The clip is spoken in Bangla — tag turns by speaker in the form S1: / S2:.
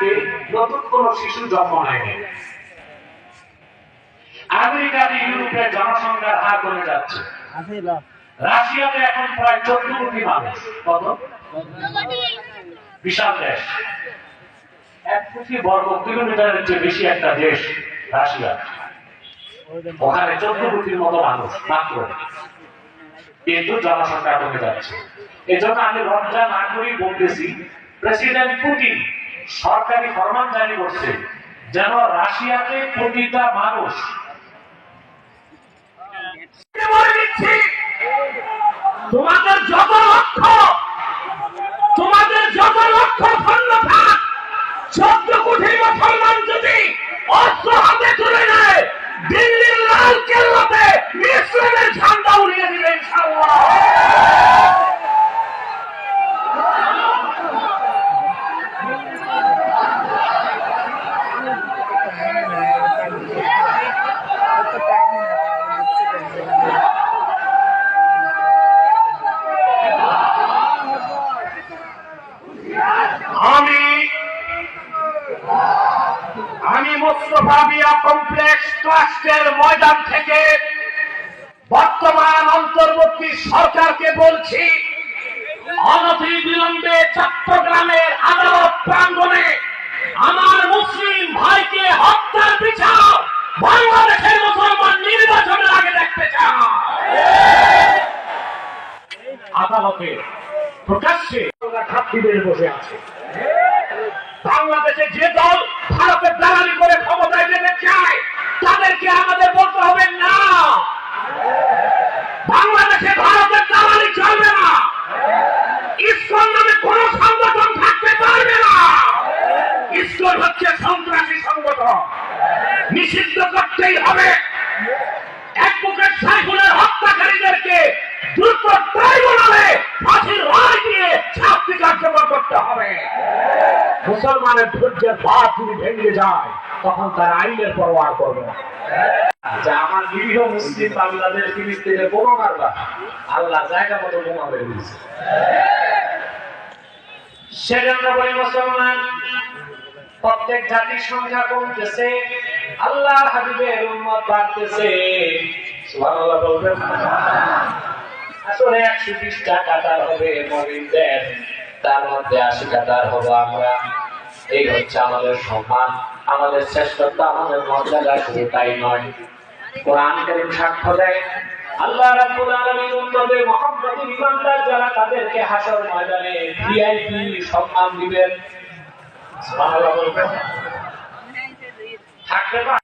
S1: পৃথিবীতে নতুন শিশু জন্ম নেয়নি আমেরিকাতে ইউরোপে জনসংখ্যার হার কমে যাচ্ছে। রাশিয়াতে এখন প্রায় চোদ্দ কোটি মানুষ। কত? বিশাল দেশ। এক কোটি বর্গ কিলোমিটারের চেয়ে বেশি একটা দেশ রাশিয়া। ওখানে চোদ্দ কোটির মতো মানুষ, মাত্র। কিন্তু জনসংখ্যা কমে যাচ্ছে। এজন্য আমি লজ্জা না বলতেছি, প্রেসিডেন্ট পুতিন সরকারি ফরমান জারি করছে, যেন রাশিয়াতে প্রতিটা মানুষ তোমাদের যত লক্ষ্য তোমাদের যত লক্ষ্য খন্ড থাক, চোদ্দ কোটি মুসলমান যদি অস্ত্র হাতে তুলে নেয়, দিল্লির লাল কেল্লাতে আমি আমি মোস্তফা কমপ্লেক্স ট্রাস্টের ময়দান থেকে বর্তমান অন্তর্বর্তী সরকারকে বলছি অনতি বিলম্বে চট্টগ্রামের আদালত প্রাঙ্গণে আদালতে প্রকাশ্যে খাতিদের বসে আছে। বাংলাদেশে যে দল ভারতের দালালি করে ক্ষমতায় যেতে চায়, তাদেরকে আমাদের বলতে হবে না। বাংলাদেশে ভারতের দালালি চলবে না। ইসকন নামে কোন সংগঠন থাকতে পারবে না। ইসকন হচ্ছে সন্ত্রাসী সংগঠন। নিষিদ্ধ করতেই হবে। সাইফুলের হত্যাকারীদেরকে দ্রুত মুসলমানের ধৈর্যের যদি ভেঙে যায়, তখন তার আইনের পরোয়ার করবে। যে আমার নিরীহ মুসলিম বাংলাদেশ ফিলিস্তিনে আল্লাহ জায়গা মতো বোমা সেজন্য বলি মুসলমান, প্রত্যেক জাতির সংখ্যা কমতেছে আল্লাহ হাবিবের উম্মত বাড়তেছে। সুবহানাল্লাহ বলবেন। আসলে একশো বিশটা কাতার হবে মরিনদের, তার মধ্যে আশি কাতার হব আমরা। এই হচ্ছে আমাদের সম্মান, আমাদের শ্রেষ্ঠত্ব, আমাদের মর্যাদা, শুধু তাই নয়। কোরআন করিম সাক্ষ্য দেয়, আল্লাহ রাব্বুল আলামিন উম্মতে মুহাম্মাদী ইমানদার যারা তাদেরকে হাসর ময়দানে ভিআইপি সম্মান দিবেন। সুবহানাল্লাহ বলবেন। থাকবে না।